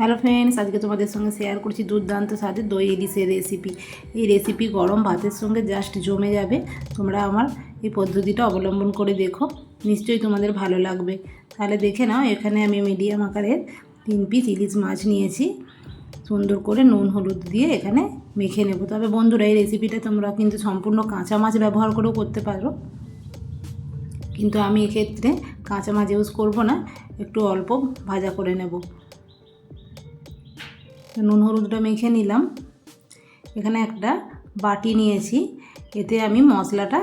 Hello friends, আজকে তোমাদের সঙ্গে শেয়ার করছি দুর্দান্ত স্বাদের দই ইলিশের রেসিপি এই রেসিপি গরম ভাতের সঙ্গে জাস্ট জমে যাবে। তোমরা আমার এই পদ্ধতিটা অবলম্বন করে দেখো, নিশ্চয়ই তোমাদের ভালো লাগবে। তাহলে দেখে নাও, এখানে আমি মিডিয়াম আকারের তিন পিস ইলিশ মাছ নিয়েছি। সুন্দর করে নুন, হলুদ দিয়ে এখানে মেখে নেব। তবে বন্ধুরা, এই রেসিপিটা তোমরা কিন্তু সম্পূর্ণ কাঁচা মাছ ব্যবহার করেও করতে পারো। কিন্তু আমি এক্ষেত্রে কাঁচা মাছ ইউজ করব না, একটু অল্প ভাজা করে নেব। নুন হলুদটা মেখে নিলাম। এখানে একটা বাটি নিয়েছি। এতে আমি মশলাটা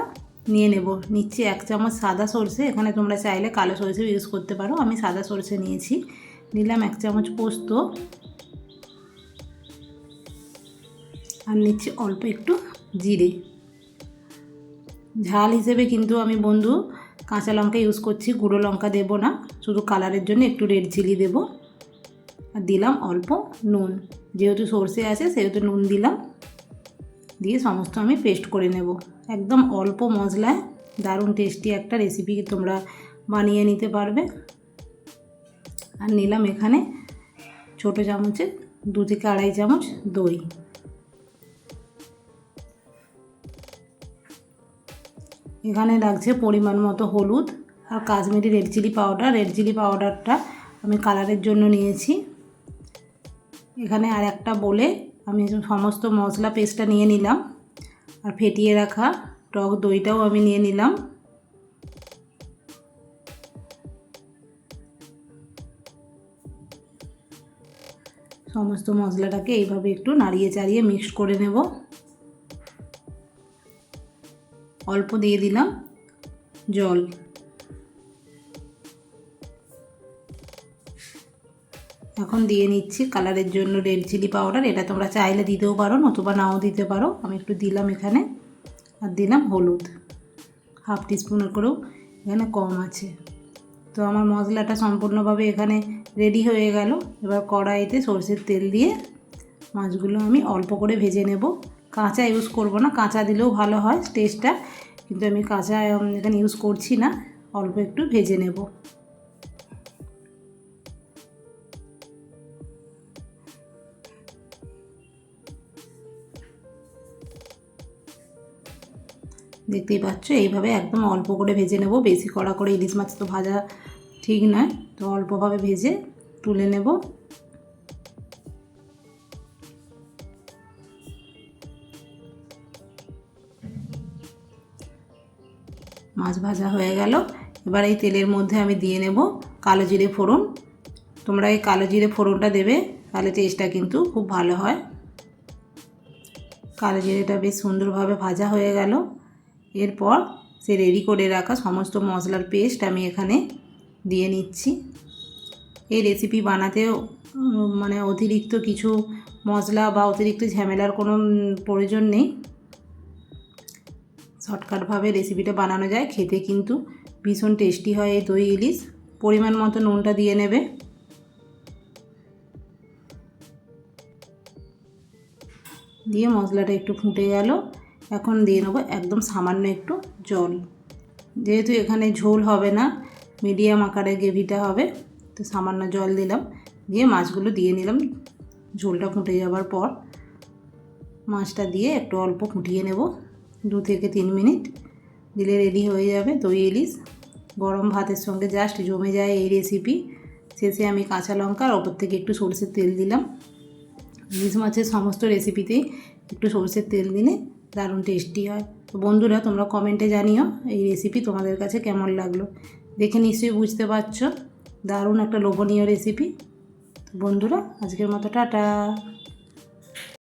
নিয়ে নেব। নিচ্ছি এক চামচ সাদা সর্ষে। এখানে তোমরা চাইলে কালো সর্ষে ইউজ করতে পারো। আমি সাদা সর্ষে নিয়েছি। নিলাম এক চামচ পোস্ত। আর নিচ্ছি অল্প একটু জিরে। ঝাল হিসেবে কিন্তু আমি বন্ধু কাঁচা লঙ্কা ইউজ করছি। গুঁড়ো লঙ্কা দেবো না। শুধু কালারের জন্য একটু রেড চিলি দেবো। আর দিলাম অল্প নুন। যেহেতু সর্ষে আছে, সেহেতু নুন দিলাম। দিয়ে সমস্ত আমি পেস্ট করে নেব। একদম অল্প মশলায় দারুণ টেস্টি একটা রেসিপি তোমরা বানিয়ে নিতে পারবে। আর নিলাম এখানে ছোটো চামচে দু থেকে আড়াই চামচ দই। এখানে লাগছে পরিমাণ মতো হলুদ আর Kashmiri red chilli powder red chilli পাউডারটা আমি কালারের জন্য নিয়েছি। এখানে আর একটা বলে আমি সমস্ত মশলা পেস্টটা নিয়ে নিলাম। আর ফেটিয়ে রাখা টক দইটাও আমি নিয়ে নিলাম। সমস্ত মশলাটাকে এইভাবে একটু নাড়িয়ে চাড়িয়ে মিক্সড করে নেব। অল্প দিয়ে দিলাম জল। এখন দিয়ে নিচ্ছি কালারের জন্য রেড চিলি পাউডার। এটা তোমরা চাইলে দিতেও পারো, নতুবা নাও দিতে পারো। আমি একটু দিলাম এখানে, আর দিলাম হলুদ। হাফ টিস্পুনের করেও এখানে কম আছে। তো আমার মশলাটা সম্পূর্ণভাবে এখানে রেডি হয়ে গেল। এবার কড়াইতে সর্ষের তেল দিয়ে মাছগুলো আমি অল্প করে ভেজে নেব। কাঁচা ইউজ করব না, কাঁচা দিলেও ভালো হয় টেস্টটা কিন্তু আমি কাঁচা এখানে ইউজ করছি না, অল্প একটু ভেজে নেব। দেখতেই পাচ্ছ, এইভাবে একদম অল্প করে ভেজে নেব। বেশি কড়া করে ইলিশ মাছ তো ভাজা ঠিক নয়, তো অল্পভাবে ভেজে তুলে নেব। মাছ ভাজা হয়ে গেল। এবার এই তেলের মধ্যে আমি দিয়ে নেব কালো জিরে ফোড়ন। তোমরা এই কালো জিরে ফোড়নটা দেবে, তাহলে টেস্টটা কিন্তু খুব ভালো হয়। কালো জিরেটা বেশ সুন্দরভাবে ভাজা হয়ে গেল। এরপর সে রেডি করে রাখা সমস্ত মশলার পেস্ট আমি এখানে দিয়ে নিচ্ছি। এই রেসিপি বানাতেও মানে অতিরিক্ত কিছু মশলা বা অতিরিক্ত ঝামেলার কোনো প্রয়োজন নেই। শর্টকাটভাবে রেসিপিটা বানানো যায়, খেতে কিন্তু ভীষণ টেস্টি হয় এই দই ইলিশ। পরিমাণ মতো নুনটা দিয়ে নেবে। দিয়ে মশলাটা একটু ফুটে গেল। এখন দিয়ে নেব একদম সামান্য একটু জল। যেহেতু এখানে ঝোল হবে না, মিডিয়াম আকারে গ্রেভিটা হবে, তো সামান্য জল দিলাম। দিয়ে মাছগুলো দিয়ে নিলাম। ঝোলটা ফুটে যাওয়ার পর মাছটা দিয়ে একটু অল্প ফুটিয়ে নেব, দু থেকে তিন মিনিট। দিলে রেডি হয়ে যাবে দই ইলিশ। গরম ভাতের সঙ্গে জাস্ট জমে যায় এই রেসিপি শেষে আমি কাঁচা লঙ্কা আর ওপর থেকে একটু সরষের তেল দিলাম। ইলিশ মাছের সমস্ত রেসিপিতেই একটু সরষের তেল দিলে দারুণ টেস্টি হয়। তো বন্ধুরা, তোমরা কমেন্টে জানিও এই রেসিপি তোমাদের কাছে কেমন লাগল। দেখে নিশ্চয়ই বুঝতে পারছ। দারুণ একটা লোভনীয় রেসিপি তো বন্ধুরা, আজকের মতো টাটা।